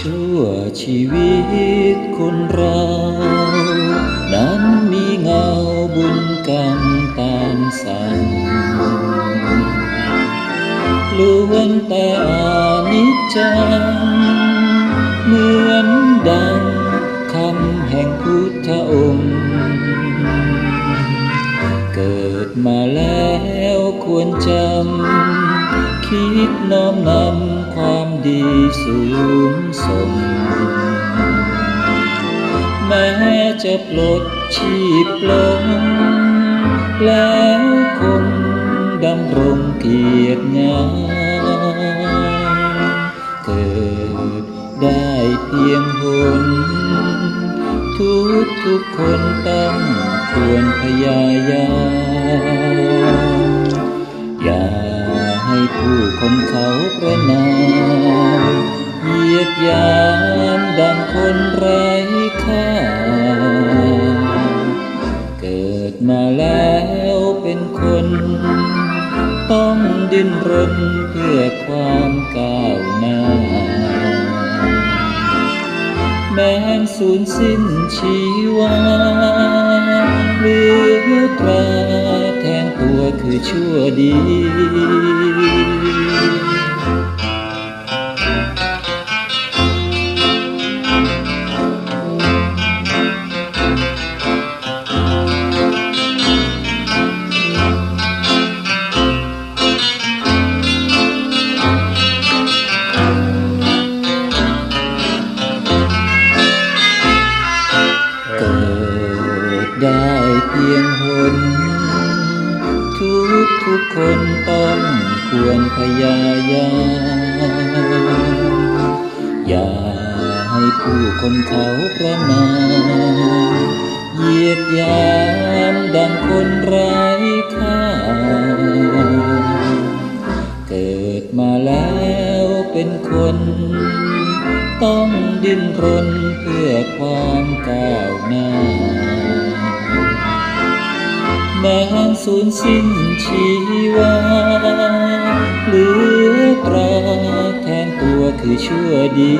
ชั่วชีวิตคนเรา นั้นมีเงาบุญกรรมตามสั่งล้วนแต่อานิจจังเหมือนดังคำแห่งพุทธองค์ เกิดมาแล้วควรจำ คิดน้อมนำความดีสูงส่งแม้จะปลดชีพลง แล้วคงดำรงเกียรติงามเกิดได้เพียงหนทุกทุกคนต้องควรพยายามอย่า ให้ผู้คนเขาประนามเหยียดยามดังคนไร้ค่า เกิดมาแล้วเป็นคน ต้องดิ้นรนเพื่อความ สูญสิ้นชีวาเหลือตราแทนตัวคือชั่วดี ยงหน ทุกทุกคนต้องควรพยายามอย่าให้ผู้คนเขาประนามเหยียดยามดังคนไร้ค่า เกิดมาแล้วเป็นคน ต้องดิ้นรนเพื่อความก้าวหน้า บางสูญสิ้นชีวาเหลือตราแทนตัวคือชั่วดี